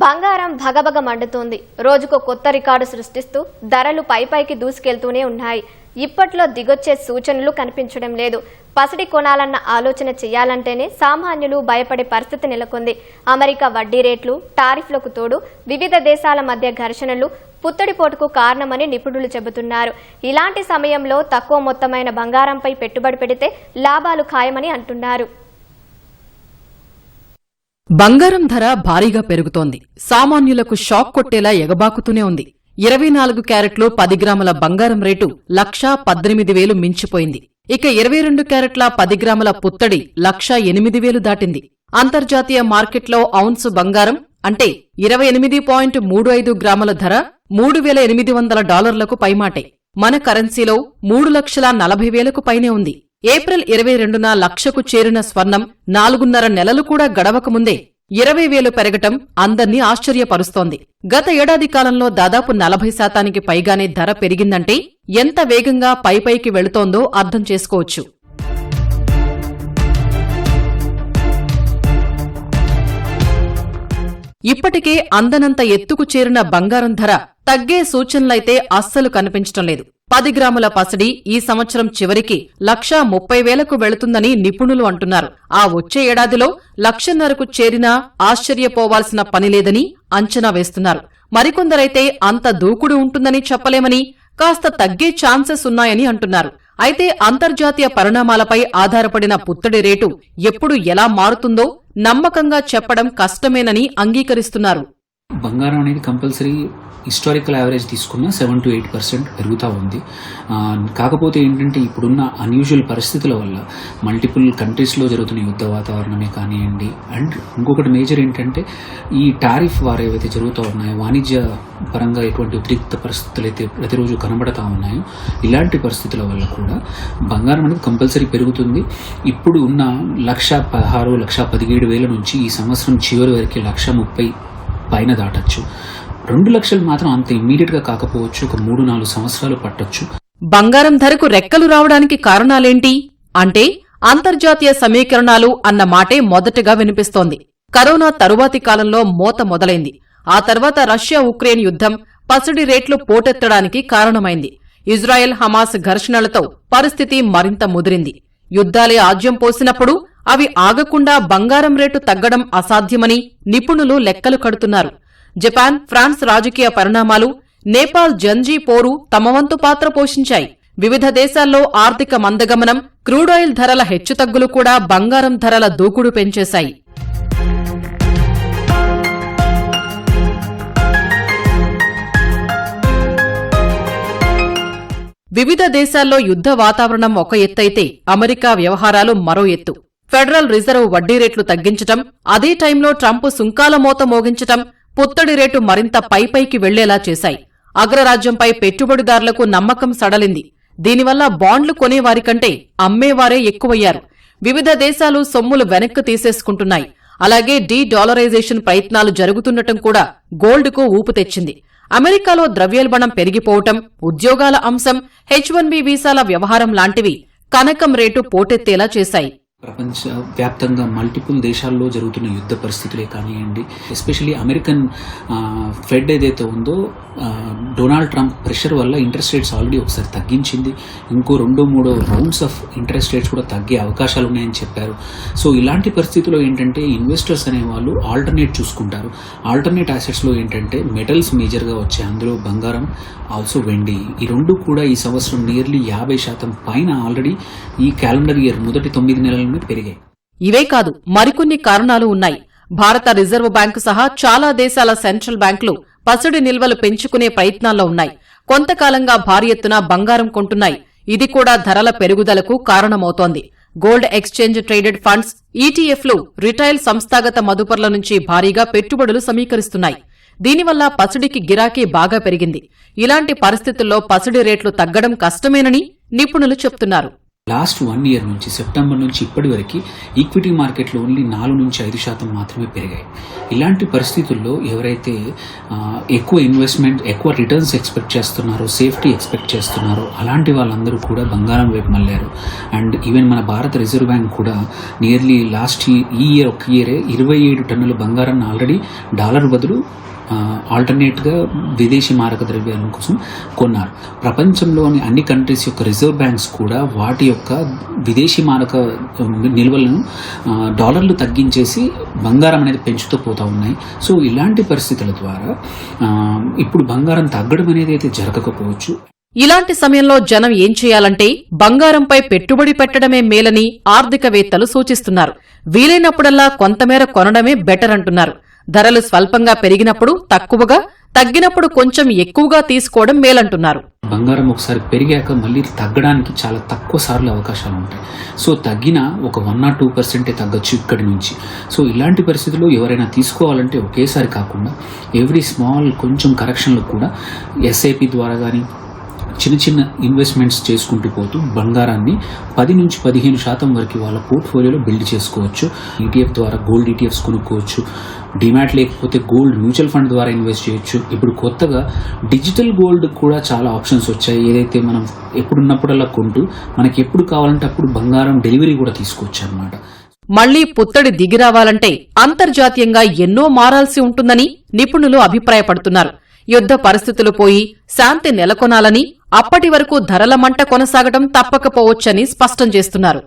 బంగారం భగభగ మండుతోంది. రోజుకో కొత్త రికార్డు సృష్టిస్తూ ధరలు పైపైకి దూసుకెళ్తూనే ఉన్నాయి. ఇప్పట్లో దిగొచ్చే సూచనలు కనిపించడం లేదు. పసిడి కొనాలన్న ఆలోచన చేయాలంటేనే సామాన్యులు భయపడే పరిస్థితి నెలకొంది. అమెరికా వడ్డీ రేట్లు టారిఫ్లకు తోడు వివిధ దేశాల మధ్య ఘర్షణలు పుత్తడిపోటుకు కారణమని నిపుణులు చెబుతున్నారు. ఇలాంటి సమయంలో తక్కువ మొత్తమైన బంగారంపై పెట్టుబడి పెడితే లాభాలు ఖాయమని అంటున్నారు. బంగారం ధర భారీగా పెరుగుతోంది. సామాన్యులకు షాక్ కొట్టేలా ఎగబాకుతూనే ఉంది. ఇరవై నాలుగు క్యారెట్లు పది గ్రాముల బంగారం రేటు లక్షా పద్దెనిమిది వేలు మించిపోయింది. ఇక ఇరవై రెండు క్యారెట్ల పది గ్రాముల పుత్తడి లక్షా ఎనిమిది వేలు దాటింది. అంతర్జాతీయ మార్కెట్లో ఔన్సు బంగారం అంటే ఇరవై ఎనిమిది పాయింట్ మూడు ఐదు గ్రాముల ధర మూడు వేల ఎనిమిది వందల డాలర్లకు పైమాటే. మన కరెన్సీలో మూడు లక్షల నలభై వేలకు పైనే ఉంది. ఏప్రిల్ ఇరవై రెండున లక్షకు చేరిన స్వర్ణం నాలుగున్నర నెలలు కూడా గడవకముందే ఇరవై వేలు పెరగటం అందర్నీ ఆశ్చర్యపరుస్తోంది. గత ఏడాది కాలంలో దాదాపు నలభై శాతానికి పైగానే ధర పెరిగిందంటే ఎంత వేగంగా పైపైకి వెళుతోందో అర్థం చేసుకోవచ్చు. ఇప్పటికే అందనంత ఎత్తుకు చేరిన బంగారం ధర తగ్గే సూచనలైతే అస్సలు కనిపించటం లేదు. పది గ్రాముల పసిడి ఈ సంవత్సరం చివరికి లక్షా ముప్పై వేలకు వెళుతుందని నిపుణులు అంటున్నారు. ఆ వచ్చే ఏడాదిలో లక్షన్నరకు చేరినా ఆశ్చర్యపోవాల్సిన పనిలేదని అంచనా వేస్తున్నారు. మరికొందరైతే అంత దూకుడు ఉంటుందని చెప్పలేమని కాస్త తగ్గే ఛాన్సెస్ ఉన్నాయని అంటున్నారు. అయితే అంతర్జాతీయ పరిణామాలపై ఆధారపడిన పుత్తడి రేటు ఎప్పుడు ఎలా మారుతుందో నమ్మకంగా చెప్పడం కష్టమేనని అంగీకరిస్తున్నారు. బంగారం అనేది కంపల్సరీ హిస్టారికల్ యావరేజ్ తీసుకున్న సెవెన్ టు ఎయిట్ పర్సెంట్ పెరుగుతూ ఉంది. కాకపోతే ఏంటంటే ఇప్పుడున్న అన్యూజువల్ పరిస్థితుల వల్ల మల్టిపుల్ కంట్రీస్లో జరుగుతున్న యుద్ధ వాతావరణమే కానివ్వండి అండ్ ఇంకొకటి మేజర్ ఏంటంటే ఈ టారిఫ్ వారు ఏవైతే జరుగుతూ ఉన్నాయో వాణిజ్య పరంగా ఎటువంటి ఉద్రిక్త పరిస్థితులు అయితే ప్రతిరోజు కనబడతా ఉన్నాయో ఇలాంటి పరిస్థితుల వల్ల కూడా బంగారం అనేది కంపల్సరీ పెరుగుతుంది. ఇప్పుడు ఉన్న లక్ష పదహారు లక్ష పదిహేడు వేల నుంచి ఈ సంవత్సరం చివరి వరకు లక్ష ముప్పై పైన దాటచ్చు. రెండు లక్షలు మాత్రం అంత ఇమ్మీడియట్గా కాకపోవచ్చు ఒక మూడు నాలుగు సంవత్సరాలు పట్టొచ్చు. బంగారం ధరకు రెక్కలు రావడానికి కారణాలేంటి? అంటే అంతర్జాతీయ సమీకరణాలు అన్న మాటే మొదటగా వినిపిస్తోంది. కరోనా తరువాతి కాలంలో మోత మొదలైంది. ఆ తర్వాత రష్యా ఉక్రెయిన్ యుద్ధం పసిడి రేట్లు పోటెత్తడానికి కారణమైంది. ఇజ్రాయెల్ హమాస్ ఘర్షణలతో పరిస్థితి మరింత ముదిరింది. యుద్ధాలే ఆజ్యం పోసినప్పుడు అవి ఆగకుండా బంగారం రేటు తగ్గడం అసాధ్యమని నిపుణులు లెక్కలు కడుతున్నారు. జపాన్ ఫ్రాన్స్ రాజకీయ పరిణామాలు నేపాల్ జంజీ పోరు తమ వంతు పాత్ర పోషించాయి. వివిధ దేశాల్లో ఆర్థిక మందగమనం క్రూడాయిల్ ధరల హెచ్చుతగ్గులు కూడా బంగారం ధరల దూకుడు పెంచేశాయి. వివిధ దేశాల్లో యుద్ధ వాతావరణం ఒక ఎత్తైతే అమెరికా వ్యవహారాలు మరో ఎత్తు. ఫెడరల్ రిజర్వ్ వడ్డీ రేట్లు తగ్గించటం అదే టైంలో ట్రంప్ సుంకాల మోత మోగించటం పుత్తడి రేటు మరింత పైపైకి వెళ్ళేలా చేశాయి. అగ్రరాజ్యంపై పెట్టుబడిదారులకు నమ్మకం సడలింది. దీనివల్ల బాండ్లు కొనేవారికంటే అమ్మేవారే ఎక్కువయ్యారు. వివిధ దేశాలు సొమ్ములు వెనక్కు తీసేసుకుంటున్నాయి. అలాగే డీ డాలరైజేషన్ ప్రయత్నాలు జరుగుతుండటం కూడా గోల్డ్కు ఊపు తెచ్చింది. అమెరికాలో ద్రవ్యోల్బణం పెరిగిపోవటం ఉద్యోగాల అంశం హెచ్ వన్ బి వీసాల వ్యవహారం లాంటివి కనకం రేటు పోటెత్తేలా చేశాయి. ప్రపంచ వ్యాప్తంగా మల్టిపుల్ దేశాల్లో జరుగుతున్న యుద్ధ పరిస్థితులే కానివ్వండి ఎస్పెషలీ అమెరికన్ ఫెడ్ ఏదైతే ఉందో డొనాల్డ్ ట్రంప్ ప్రెషర్ వల్ల ఇంట్రెస్ట్ రేట్స్ ఆల్రెడీ ఒకసారి తగ్గించింది. ఇంకో రెండో మూడో రౌండ్స్ ఆఫ్ ఇంట్రెస్ట్ రేట్స్ కూడా తగ్గే అవకాశాలు ఉన్నాయని చెప్పారు. సో ఇలాంటి పరిస్థితుల్లో ఏంటంటే ఇన్వెస్టర్స్ అనేవాళ్ళు ఆల్టర్నేట్ చూసుకుంటారు. ఆల్టర్నేట్ అసెట్స్లో ఏంటంటే మెటల్స్ మేజర్గా వచ్చాయి అందులో బంగారం ఆల్సో వెండి. ఈ రెండు కూడా ఈ సంవత్సరం నియర్లీ యాభై శాతం పైన ఆల్రెడీ ఈ క్యాలెండర్ ఇయర్ మొదటి తొమ్మిది నెలల నుండి పెరిగాయి. ఇవే కాదు మరికొన్ని కారణాలు ఉన్నాయి. భారత రిజర్వ్ బ్యాంకు సహా చాలా దేశాల సెంట్రల్ బ్యాంకులు పసిడి నిల్వలు పెంచుకునే ప్రయత్నాల్లో ఉన్నాయి. కొంతకాలంగా భారీ ఎత్తున బంగారం కొంటున్నాయి. ఇది కూడా ధరల పెరుగుదలకు కారణమవుతోంది. గోల్డ్ ఎక్స్చేంజ్ ట్రేడెడ్ ఫండ్స్ ఈటీఎఫ్లు రిటైల్ సంస్థాగత మదుపర్ల నుంచి భారీగా పెట్టుబడులు సమీకరిస్తున్నాయి. దీనివల్ల పసిడికి గిరాకీ బాగా పెరిగింది. ఇలాంటి పరిస్థితుల్లో పసిడి రేట్లు తగ్గడం కష్టమేనని నిపుణులు చెప్తున్నారు. లాస్ట్ వన్ ఇయర్ నుంచి సెప్టెంబర్ నుంచి ఇప్పటి వరకు ఈక్విటీ మార్కెట్లో ఓన్లీ నాలుగు నుంచి ఐదు శాతం మాత్రమే పెరిగాయి. ఇలాంటి పరిస్థితుల్లో ఎవరైతే ఎక్కువ ఇన్వెస్ట్మెంట్ ఎక్కువ రిటర్న్స్ ఎక్స్పెక్ట్ చేస్తున్నారో సేఫ్టీ ఎక్స్పెక్ట్ చేస్తున్నారో అలాంటి వాళ్ళందరూ కూడా బంగారం వైపు మళ్ళారు. అండ్ ఈవెన్ మన భారత రిజర్వ్ బ్యాంక్ కూడా నియర్లీ లాస్ట్ ఈ ఇయర్ ఒక ఇయరే ఇరవై ఏడు టన్నుల బంగారాన్ని ఆల్రెడీ డాలర్ బదులు ఆల్టర్నేట్గా విదేశీ మారక ద్రవ్యాల కోసం కొన్నారు. ప్రపంచంలోని అన్ని కంట్రీస్ యొక్క రిజర్వ్ బ్యాంక్స్ కూడా వాటి యొక్క విదేశీ మారక నిల్వలను డాలర్లు తగ్గించేసి బంగారం అనేది పెంచుతూ పోతూ ఉన్నాయి. సో ఇలాంటి పరిస్థితుల ద్వారా ఇప్పుడు బంగారం తగ్గడం అనేది అయితే జరగకపోవచ్చు. ఇలాంటి సమయంలో జనం ఏం చేయాలంటే బంగారంపై పెట్టుబడి పెట్టడమే మేలని ఆర్థికవేత్తలు సూచిస్తున్నారు. వీలైనప్పుడల్లా కొంతమేర కొనడమే బెటర్ అంటున్నారు. ధరలు స్వల్పంగా పెరిగినప్పుడు తక్కువగా తగ్గినప్పుడు కొంచెం ఎక్కువగా తీసుకోవడం మేలంటున్నారు. బంగారం ఒకసారి పెరిగాక మళ్ళీ తగ్గడానికి చాలా తక్కువ సార్లు అవకాశాలు ఉంటాయి. సో తగ్గిన ఒక వన్ నాట్ టూ పర్సెంటే తగ్గొచ్చు ఇక్కడి నుంచి. సో ఇలాంటి పరిస్థితుల్లో ఎవరైనా తీసుకోవాలంటే ఒకేసారి కాకుండా ఎవ్రీ స్మాల్ కొంచెం కరెక్షన్లు కూడా ఎస్ఐపి ద్వారా కానీ చిన్న చిన్న ఇన్వెస్ట్మెంట్స్ చేసుకుంటూ పోతూ బంగారాన్ని పది నుంచి పదిహేను శాతం వరకు వాళ్ళ పోర్ట్ఫోలియోలో బిల్డ్ చేసుకోవచ్చు. ఈటీఎఫ్ ద్వారా గోల్డ్ ఈటీఎఫ్స్ కొనుక్కోవచ్చు. డిమాట్ లేకపోతే గోల్డ్ మ్యూచువల్ ఫండ్ ద్వారా ఇన్వెస్ట్ చేయొచ్చు. ఇప్పుడు కొత్తగా డిజిటల్ గోల్డ్ కూడా చాలా ఆప్షన్స్ వచ్చాయి. ఏదైతే మనం ఎప్పుడున్నప్పుడల్లా కొంటూ మనకి ఎప్పుడు కావాలంటే అప్పుడు బంగారం డెలివరీ కూడా తీసుకోవచ్చు అనమాట మళ్ళీ పుత్తడి దిగిరావాలంటే అంతర్జాతీయంగా ఎన్నో మారాల్సి ఉంటుందని నిపుణులు అభిప్రాయపడుతున్నారు. యుద్ధ పరిస్థితులు పోయి శాంతి నెలకొనాలని అప్పటి వరకు ధరల మంట కొనసాగడం తప్పకపోవచ్చని స్పష్టం చేస్తున్నారు.